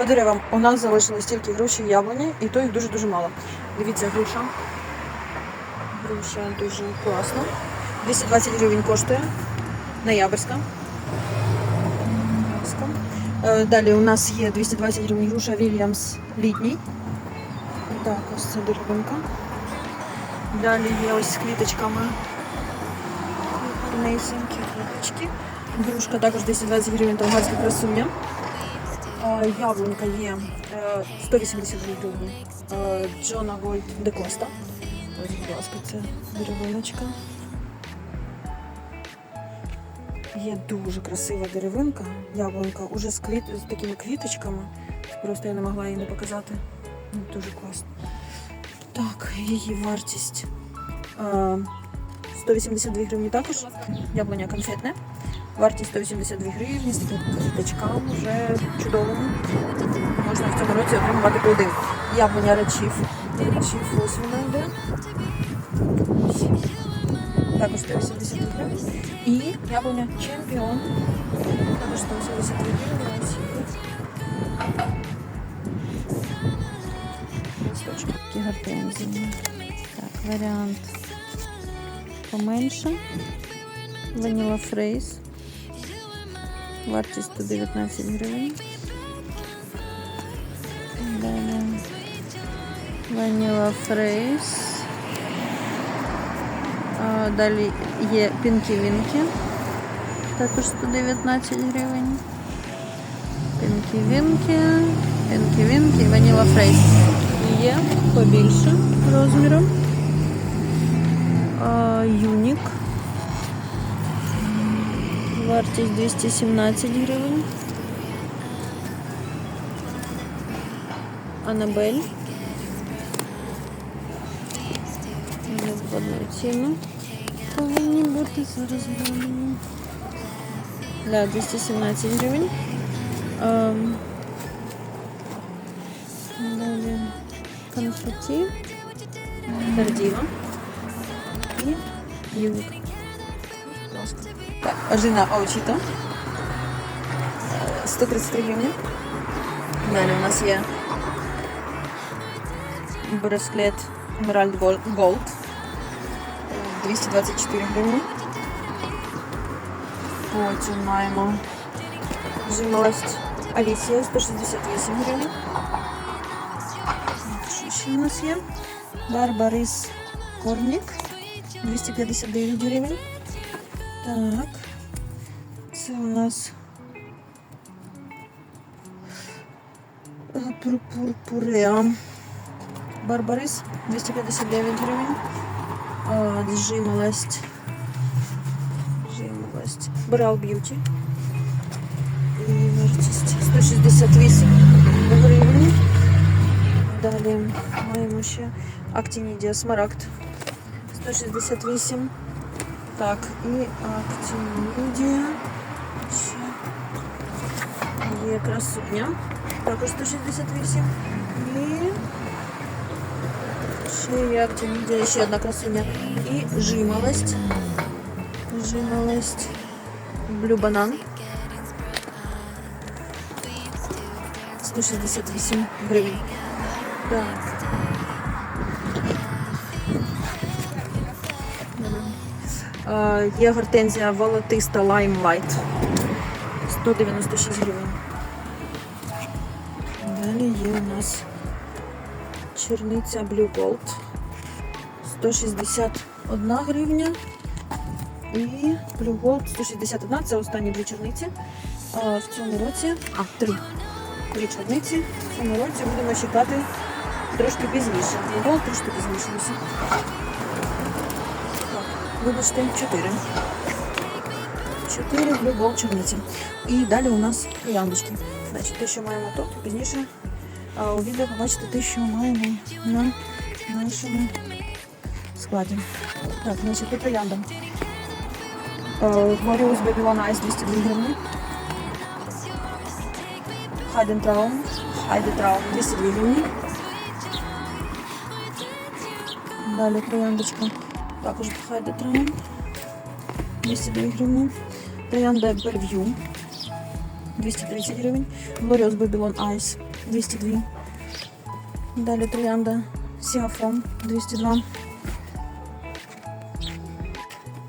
По деревам у нас залишилось тільки груші яблуні, і то їх дуже-дуже мало. Дивіться, груша. Груша дуже класна. 220 гривень коштує. Ноябрьська. Е, Далі у нас є 220 гривень груша Вільямс літній. Так, ось це деревинка. Далі є ось з квіточками. Гарнесенькі квіточки. Грушка також 220 гривень болгарська красуня. Е, Яблунка є е, 182 гривні. Е, Джона Вольт де Коста. Ось, будь ласка, це деревиночка. Є дуже красива деревинка, яблунка, уже з, квіт... з такими квіточками. Просто я не могла її не показати. Ну, Дуже класно. Так, її вартість е, 182 гривні також. Яблуня конфетне. Вартість 182 гривні з такими квіточками вже чудовими. Можна в цьому році отримувати плоди. Яблуня речів. Речів ось вона йде. Також 182 гривні. І яблуня чемпіон. Також 182 гривні. Листочки. Такі. Так, варіант поменше. Ваніла фрейс. Вартість 119 гривень. Далі. Ваніла фрейс. Далі є пінкі-вінки. Також 119 гривень. Пінкі-вінки, пінкі-вінки і ваніла фрейс. Є побільше розміром. Юнік. Вартість 217 гривень. Анабель. Одну ціну повинні бути зараз глянемо. Да, 217 гривень. Ем, Далі конфеті. Дардіва. І юнік. Ласка. Ажина Аочіта. 133 гривні. Далі у нас є браслет Emerald Gold. 224 гривні. Потім маємо жимолость Алісія 168 гривень. Що ще у нас є? Барбарис Корнік 259 гривень. Так. Це у нас е, пурпуреа. Барбарис 259 гривень. А, Жимолость. Жимолость. Брал Б'юті. І вартість 168 гривень. Далі маємо ще Актинідія Смарагд 168. Так, і Актинідія. Ще є красуня. Також 168. І ще є Актинідія, ще одна красуня. І жимолость. Жимолость. Блю банан. 168 гривень. Так. Є гортензія волотиста Lime Light. 196 гривень. Далі є у нас черниця Blue Gold. 161 гривня. І Blue Gold 161. Це останні дві черниці. А в цьому році. А, три. Три черниці. В цьому році будемо чекати трошки пізніше. Blue Gold трошки пізніше. Вибачте, чотири. Чотири Blue Gold черниці. І далі у нас яндочки. Значить, те, що маємо тут, пізніше а, у відео побачите те, що маємо на нашому складі. Так, значить, по трояндам. Baby One Ice 202 гривні. Хайден Траум. Хайде Траум 202 гривні. Далі трояндочка. Також Хайде Траум. 202 гривні. Троянда Бельв'ю. 230 гривень. Glorious Babylon Ice 202. Далі троянда Сіафон 202.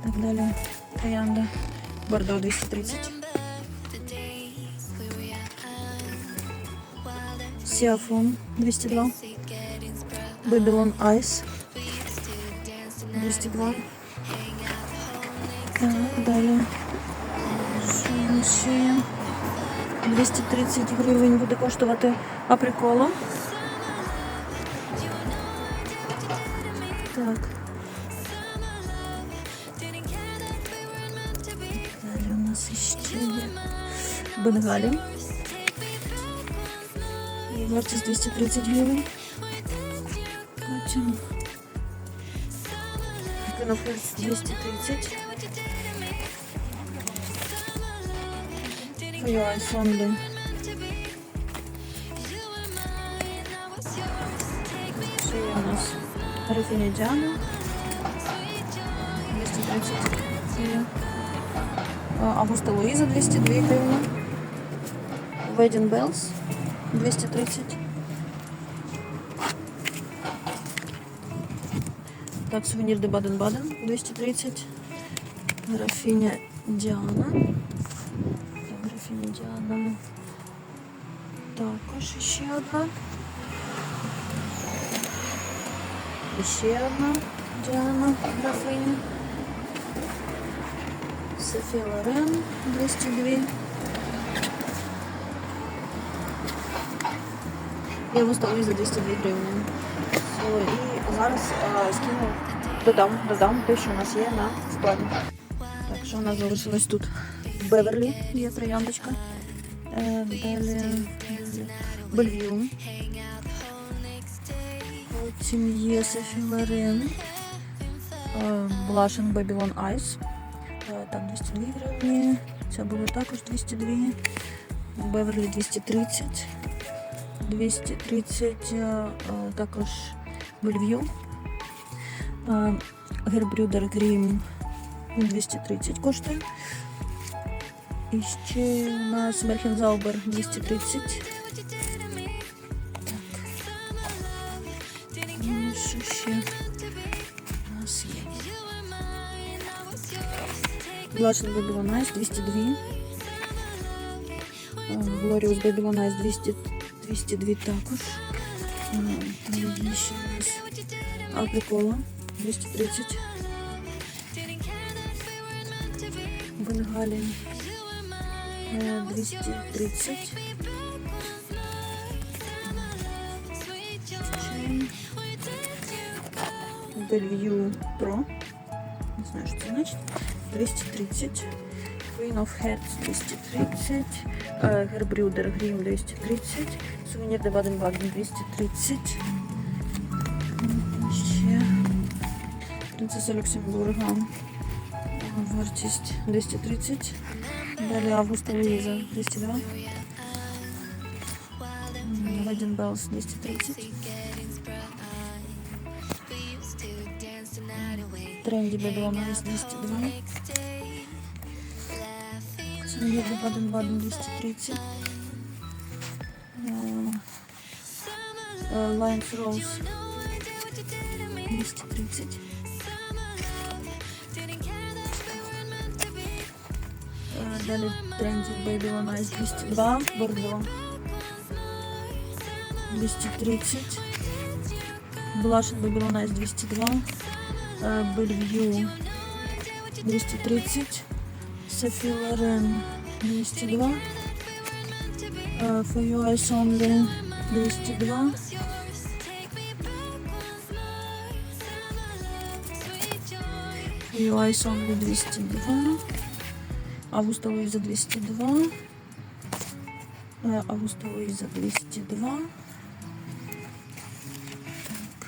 Так далі троянда Бордо 230. Сіафон 202. Babylon Ice 202. Так, далі. Що ще 230 гривень буде коштувати априкола. Так. Далі у нас ще Бенгалі. Вартість 230 гривень. Коноферс 230. Фойой Сонди. Ще є у нас Рафінідяна. 230 є. А, Августа Луїза 202 гривні. Wedding Bells 230. Так, сувенір де Баден-Баден 230. Графіня Діана. Так, графіня Діана. Також ще одна. І ще одна Діана графиня. Софія Лорен 202. Я виставлю за 202 гривні. Все, і зараз скину, додам, додам те, що у нас є на складі. Так, що у нас залишилось тут? Беверлі є трояндочка. Е, Бельвіум. Потім є Лорен. Блашен Babylon Ice. Так, 202 гривні. Це було також 202. Беверлі 230. 230 е, е, також Бельвью. Е, Гербрюдер Грім 230 коштує. І ще у нас Мерхензаубер 230. Так. Ну, що ще у нас є? Блашен Babylon Ice 202. Е, Glorious Babylon Ice 200, 202 також. Нас Априкола 230. Бенгалі е, 230. Чай. Бельвью Про. Не знаю, що це значить. 230. Queen of Hearts 230. е, Гербрюдер Грім 230. Сувенір де Баден-Баден 230. М, Ще. Принцеса Люксембурга. Вартість 230. Далі Августа Луїза 202. Wedding Bells 230. Тренді Ice 202. Сувенір де Баден-Баден 230. Е, е, Lions Rose 230. Е, Далі тренді Babylon Ice 202. Бордо 230. Блашен Babylon Ice 202. е, Бельвью 230. Софі Лорен 202. е, For You Eyes Only 202. For You Eyes 202. Августа Луїза 202. Е, Августа Луїза 202. Так.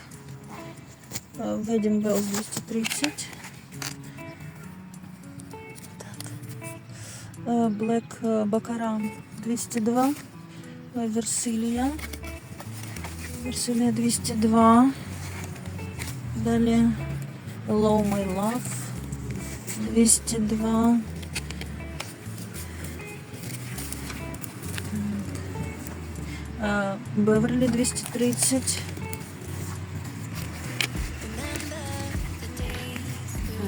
Е, Wedding 230. Black Baccarat 202. Е, Версилія. Версилія 202. Далі Low My Love 202. Е, Беверлі 230.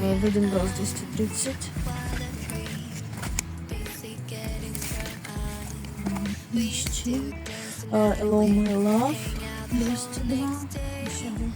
Е, Веденброс 230. Ще. Е, Hello My Love 202. Ще один.